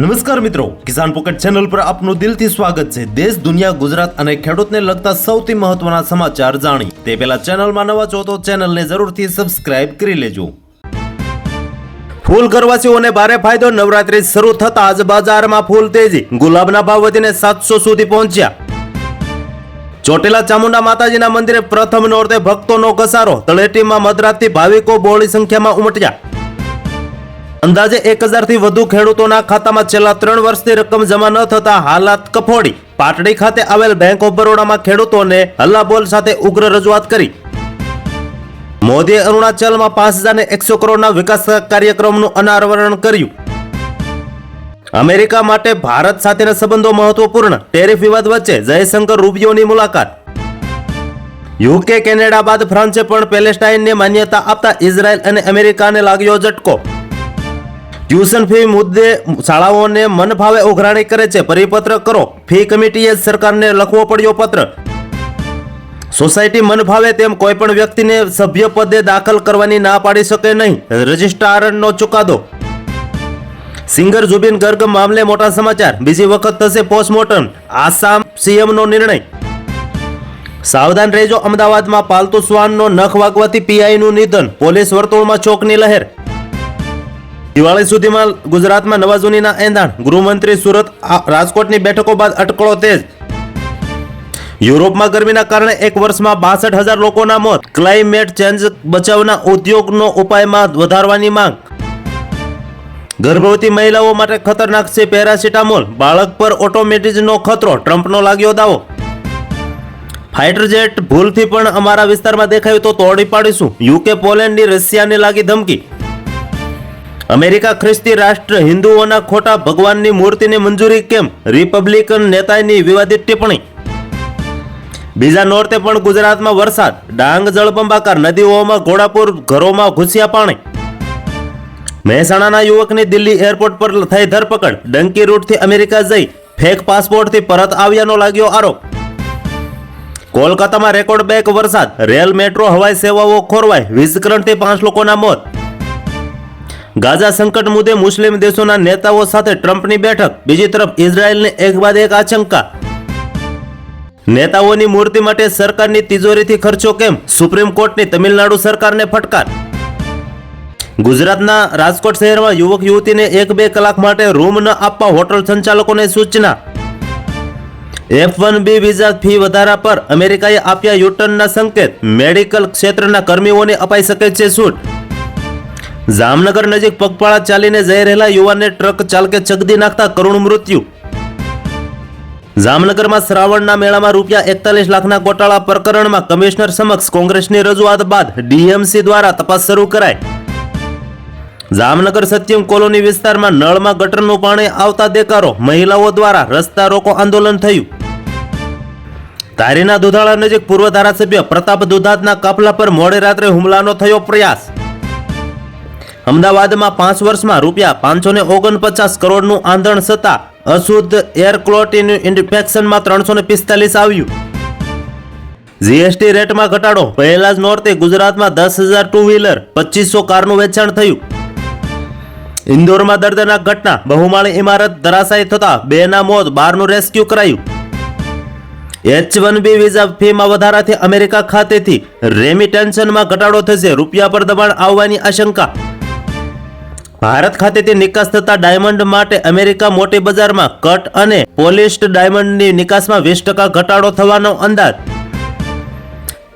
નમસ્કાર મિત્રો, કિસાન pocket channel પર આપનું દિલથી સ્વાગત છે. દેશ, દુનિયા, ગુજરાત અને ખેડૂતને લગતા સૌથી મહત્વના સમાચાર જાણી. તે પહેલા ચેનલમાં નવા છો તો ચેનલને જરૂરથી સબસ્ક્રાઇબ કરી લેજો. ફૂલ કરવાસીઓને ભારે ફાયદો. નવરાત્રી શરૂ થતા આજ બજારમાં ફૂલ તેજી. ગુલાબના ભાવ વધીને સાતસો સુધી પહોંચ્યા. ચોટીલા ચામુંડા માતાજીના મંદિરે પ્રથમ નોરતે ભક્તોનો ઘસારો. તળેટીમાં મધરાતથી ભાવિકો બહોળી સંખ્યામાં ઉમટ્યા. અંદાજે એક હજારથી વધુ ખેડૂતોના ખાતામાં છેલ્લા ત્રણ વર્ષથી રકમ જમા ન થતા હાલાત કફોડી. પાટડી ખાતે આવેલ બેંક ઓફ બરોડામાં ખેડૂતોને હલ્લાબોલ સાથે ઉગ્ર રજૂઆત કરી. મોદીએ અરુણાચલમાં પાંચ હજાર એકસો કરોડના વિકાસ કાર્યક્રમનું અનાવરણ કર્યું. અમેરિકા માટે ભારત સાથેના સંબંધો મહત્વપૂર્ણ. ટેરિફ વિવાદ વચ્ચે જયશંકર રૂબિયોની મુલાકાત. યુકે કેનેડા બાદ ફ્રાન્સે પણ પેલેસ્ટાઇનને માન્યતા આપતા ઇઝરાયલ અને અમેરિકાને લાગ્યો ઝટકો. ટ્યુશન ફી મુદ્દે શાળાઓને મન ભાવે ઉઘરાણી કરે છે. પરિપત્ર કરો. ફી કમિટીએ સરકારને લખવો પડ્યો પત્ર. સોસાયટી મન ભાવે તેમ કોઈ પણ વ્યક્તિને સભ્ય પદે દાખલ કરવાની ના પાડી શકે નહીં. રજિસ્ટ્રારનો ચુકાદો. સિંગર જુબિન ગર્ગ મામલે મોટા સમાચાર. બીજી વખત થશે પોસ્ટમોર્ટમ. આસામ સીએમનો નિર્ણય. સાવધાન રહેજો. અમદાવાદમાં પાલતુ શ્વાનનો નખ વાગવાથી પીઆઈનું નિધન. પોલીસ વર્તુળમાં ચોકની લહેર. દિવાળી સુધીમાં ગુજરાતમાં નવા જૂનીના એંધાણ. ગૃહમંત્રી સુરત રાજકોટની બેઠકો બાદ અટકળો તેજ. યુરોપમાં ગરમીના કારણે એક વર્ષમાં બાસઠ હજાર લોકોના મોત. ક્લાઇમેટ ચેન્જ બચાવના ઉદ્યોગનો ઉપાયમાં વધારવાની માંગ. ગર્ભવતી મહિલાઓ માટે ખતરનાક છે પેરાસિટામોલ. બાળક પર ઓટોમેટિઝનો ખતરો. ટ્રમ્પનો લાગ્યો દાવો. ફાઇટર જેટ ભૂલથી પણ અમારા વિસ્તારમાં દેખાયું તો તોડી પાડીશું. યુકે પોલેન્ડની રશિયાને લાગી ધમકી. અમેરિકા ખ્રિસ્તી રાષ્ટ્ર હિન્દુઓના ખોટા ભગવાનની મૂર્તિને મંજૂરી કેમ? રિપબ્લિકન નેતાની વિવાદિત ટિપ્પણી. બીજા નોરતે પણ ગુજરાતમાં વરસાદ. ડાંગ જળબંબાકાર નદીઓમાં ઘોડાપુર ઘરોમાં ઘૂસ્યા પાણી. મહેસાણાના યુવકની દિલ્હી એરપોર્ટ પર થઈ ધરપકડ. ડંકી રૂટથી અમેરિકા જઈ ફેક પાસપોર્ટથી પરત આવ્યાનો લાગ્યો આરોપ. કોલકાતામાં રેકોર્ડ બેક વરસાદ. રેલ, મેટ્રો, હવાઈ સેવાઓ ખોરવાય. વીજકરણથી પાંચ લોકોના મોત. ગાઝા સંકટ મુદ્દે મુસ્લિમ દેશોના નેતાઓ સાથે ટ્રમ્પની બેઠક. બીજી તરફ ઇઝરાયલને એક બાદ એક આશંકા. નેતાઓની મૂર્તિ માટે સરકારની તિજોરીથી ખર્ચો કેમ? સુપ્રીમ કોર્ટની તમિલનાડુ સરકારને ફટકાર. ગુજરાતના રાજકોટ શહેરમાં યુવક યુવતીને એક બે કલાક માટે રૂમ ન આપવા હોટલ સંચાલકોને સૂચના. F one B visa fee વધારા પર અમેરિકાએ આપ્યા યુટર્નના સંકેત. મેડિકલ ક્ષેત્રના કર્મીઓને અપાઈ શકે છે છૂટ. જામનગર નજીક પગપાળા ચાલીને જઈ રહેલા યુવાનને ટ્રક ચાલકે ચગદી નાખતા કરુણ મૃત્યુ. જામનગરમાં શ્રાવણના મેળામાં રૂપિયા એકતાલીસ લાખના ગોટાળા પ્રકરણમાં કમિશનર સમક્ષ કોંગ્રેસની રજૂઆત બાદ ડીએમસી દ્વારા તપાસ શરૂ કરાઈ. જામનગર સત્યમ કોલોની વિસ્તારમાં નળમાં ગટરનું પાણી આવતા દેકારો મહિલાઓ દ્વારા રસ્તા રોકો આંદોલન થયું. ધારીના દુધાળા નજીક પૂર્વ ધારાસભ્ય પ્રતાપ દુધાતના કાફલા પર મોડી રાત્રે હુમલાનો થયો પ્રયાસ. અમદાવાદમાં પાંચ વર્ષમાં રૂપિયા પાંચસો ને ઓગણપચાસ કરોડનું આંધણ છતાં અશુદ્ધ એર ક્લોટીન ઇન્ફેક્શનમાં ત્રણસો ને પિસ્તાલીસ આવ્યું. જીએસટી રેટમાં ઘટાડો. પહેલા જ નોર્તે ગુજરાતમાં દસ હજાર ટુ વ્હીલર પચીસો કારનું વેચાણ થયું. ઇન્દોરમાં દર્દનાક ઘટના. બહુમાળી ઇમારત ધરાશાયી થતા બેના મોત, બારનું રેસ્ક્યુ કરાયું. એચ વન બી વિઝા ફીમાં વધારાથી અમેરિકા ખાતેથી રેમિટેન્શનમાં ઘટાડો થશે. રૂપિયા પર દબાણ આવવાની આશંકા. ભારત ખાતેથી નિકાસ થતા ડાયમંડ માટે અમેરિકા મોટી બજારમાં કટ અને પોલિશ્ડ ડાયમંડની નિકાસમાં વીસ ટકા ઘટાડો થવાનો અંદાજ.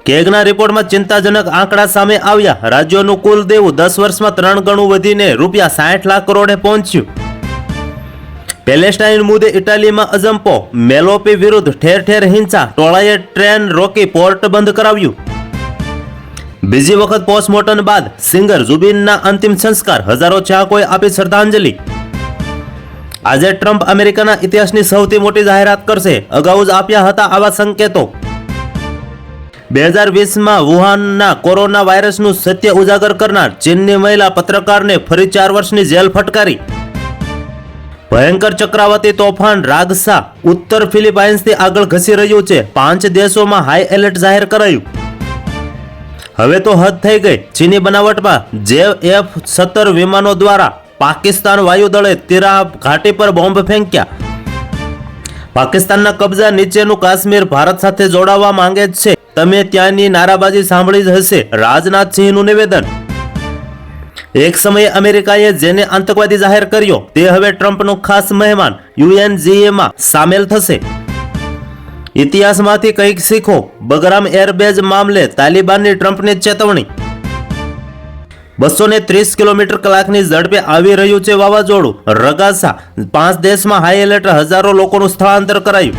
કેગના રિપોર્ટમાં ચિંતાજનક આંકડા સામે આવ્યા. રાજ્યોનું કુલ દેવું દસ વર્ષમાં ત્રણ ગણું વધીને રૂપિયા સાઠ લાખ કરોડે પહોંચ્યું. પેલેસ્ટાઇન મુદ્દે ઇટાલીમાં અજંપો. મેલોપી વિરુદ્ધ ઠેર ઠેર હિંસા. ટોળાએ ટ્રેન રોકી પોર્ટ બંધ કરાવ્યું. બીજી વખત પોસ્ટમોર્ટમ બાદ સિંગર જુબિનના અંતિમ સંસ્કાર હજારો ચાહકોએ આપી શ્રદ્ધાંજલિ. આજે ટ્રમ્પ અમેરિકાના ઇતિહાસની સૌથી મોટી જાહેરાત કરશે. અગાઉ જ આપ્યા હતા આવા સંકેતો. બે હજાર વીસમાં વુહાનના કોરોના વાયરસનું સત્ય ઉજાગર કરનાર ચીનની મહિલા પત્રકારને ફરી ચાર વર્ષની જેલ ફટકારી. ભયંકર ચક્રાવતી તોફાન રાગસા ઉત્તર ફિલિપાઇન્સથી આગળ ઘસી રહ્યું છે. પાંચ દેશોમાં હાઈ એલર્ટ જાહેર કરાયું. હવે તો હદ થઈ ગઈ. ચીની બનાવટમાં જે એફ સત્તર વિમાનો દ્વારા પાકિસ્તાન વાયુદળે તિરા ઘાટી પર બોમ્બ ફેંક્યા. પાકિસ્તાનના કબજા નીચેનું કાશ્મીર ભારત સાથે જોડાવા માંગે છે. તમે ત્યાંની નારાબાજી સાંભળી જ હશે. રાજનાથસિંહનું નિવેદન. એક સમયે અમેરિકાએ જેને આતંકવાદી જાહેર કર્યો, તે હવે ટ્રમ્પનો ખાસ મહેમાન યુએનજીએમાં સામેલ થશે. ઇતિહાસમાંથી કંઈક શીખો. બગરામ એરબેઝ મામલે તાલિબાનની ટ્રમ્પની ચેતવણી. બસો ને ત્રીસ કિલોમીટર કલાકની ઝડપે આવી રહ્યું છે વાવાઝોડું. રગાસા, પાંચ દેશમાં હાઈ એલર્ટ હજારો લોકોનું સ્થળાંતર કરાયું.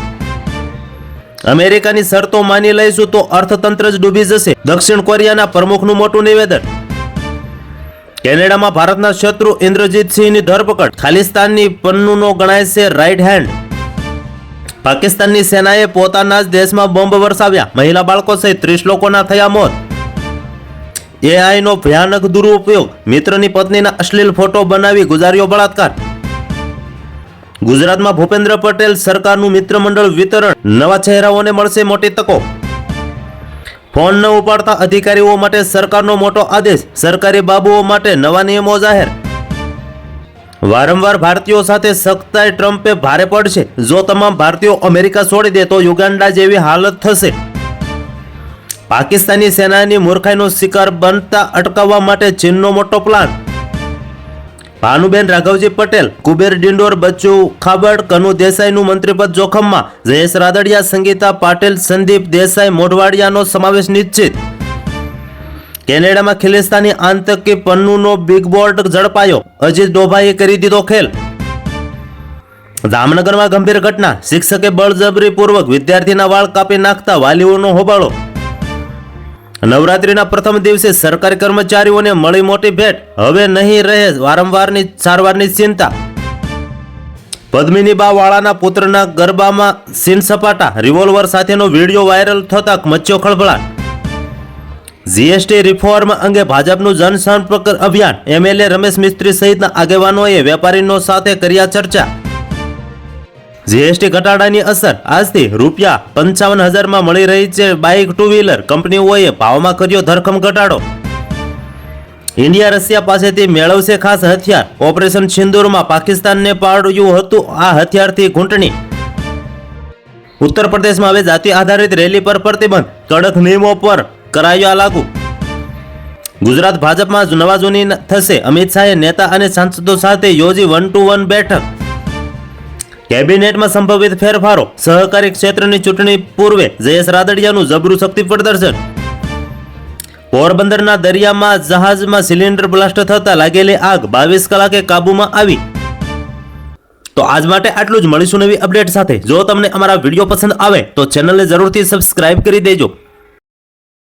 અમેરિકાની શરતો માની લઈશું તો અર્થતંત્ર જ ડૂબી જશે. દક્ષિણ કોરિયાના પ્રમુખનું મોટું નિવેદન. કેનેડામાં ભારતના શત્રુ ઇન્દ્રજીતસિંહની ધરપકડ. ખાલિસ્તાનની પન્નુનો ગણાય છે રાઈટ હેન્ડ પાકિસ્તાનની સેનાએ પોતાના જ દેશમાં બોમ્બ વરસાવ્યા. મહિલા બાળકો સહિત ત્રીસ લોકોના થયા મોત. એઆઈનો ભયાનક દુરુપયોગ. મિત્રની પત્નીના અશ્લીલ ફોટો બનાવી ગુજાર્યો બળાત્કાર. ગુજરાતમાં ભૂપેન્દ્ર પટેલ સરકારનું મિત્ર મંડળ વિતરણ. નવા ચહેરાઓને મળશે મોટી તકો. ફોન ન ઉપાડતા અધિકારીઓ માટે સરકારનો મોટો આદેશ. સરકારી બાબુઓ માટે નવા નિયમો જાહેર. વારંવાર ભારતીયો સાથે સખ્તાઈ ટ્રમ્પે ભારે પડશે. જો તમામ ભારતીયો અમેરિકા છોડી દે, તો યુગાન્ડા જેવી હાલત થશે. પાકિસ્તાની સેનાની મૂર્ખાઈનો શિકાર બનતા અટકાવવા માટે ચીનનો મોટો પ્લાન. ભાનુબેન રાઘવજી પટેલ, કુબેર ડિંડોર, બચ્ચુ ખાબડ, કનુ દેસાઈનું મંત્રીપદ જોખમમાં. જયેશ રાદડિયા, સંગીતા પાટીલ, સંદીપ દેસાઈ, મોઢવાડિયાનો સમાવેશ નિશ્ચિત. કેનેડામાં ખિલિસ્તાની આતંકી પન્નુનો બિગ બોર્ડ ઝડપાયો. અજીત ડોભાએ કરી દીધો ખેલ. જામનગરમાં ગંભીર ઘટના. શિક્ષકે બળજબરીપૂર્વક વિદ્યાર્થીના વાળ કાપી નાખતા વાલીઓનો હોબાળો. નવરાત્રીના પ્રથમ દિવસે સરકારી કર્મચારીઓને મળી મોટી ભેટ. હવે નહીં રહે વારંવારની સારવારની ચિંતા. પદ્મિની બા વાળાના પુત્રના ગરબામાં સીન સપાટા. રિવોલ્વર સાથેનો વીડિયો વાયરલ થતા મચ્યો ખળભળાટ. જીએસટી રિફોર્મ અંગે ભાજપનું જનસંપર્ક અભિયાન એમએલએ રમેશ મિસ્ત્રી સહિતના આગેવાનોએ વેપારીનો સાથે કર્યા ચર્ચા. જીએસટી ઘટાડાની અસર આજથી રૂપિયા પંચાવન હજારમાં મળી રહી છે બાઇક ટુ વ્હીલર. કંપનીઓએ ભાવમાં કર્યો ધરખમ ઘટાડો. ઇન્ડિયા રશિયા પાસેથી મેળવશે ખાસ હથિયાર. ઓપરેશન સિંદૂરમાં પાકિસ્તાનને પાડ્યું હતું આ હથિયારથી ઘૂંટણી. ઉત્તર પ્રદેશમાં હવે જાતિ આધારિત રેલી પર પ્રતિબંધ. કડક નિયમો પર કરાયો લાગુ? ગુજરાત ભાજપમાં નવા જૂની થશે. અમિત શાહે નેતા અને સાંસદો સાથે યોજી વન ટુ વન બેઠક. કેબિનેટમાં સંભવિત ફેરફારો. સહકારી ક્ષેત્રની ચૂંટણી પૂર્વે જયેશ રાદડિયાનું જબરું શક્તિ પ્રદર્શન. પોરબંદરના દરિયામાં જહાજમાં સિલિન્ડર બ્લાસ્ટ થતા લાગેલી આગ બાવીસ કલાકે કાબુમાં આવી. તો આજ માટે આટલું જ. મળીશું નવી અપડેટ સાથે. જો તમને અમારા વીડિયો પસંદ આવે તો ચેનલને જરૂરથી સબસ્ક્રાઇબ કરી દેજો.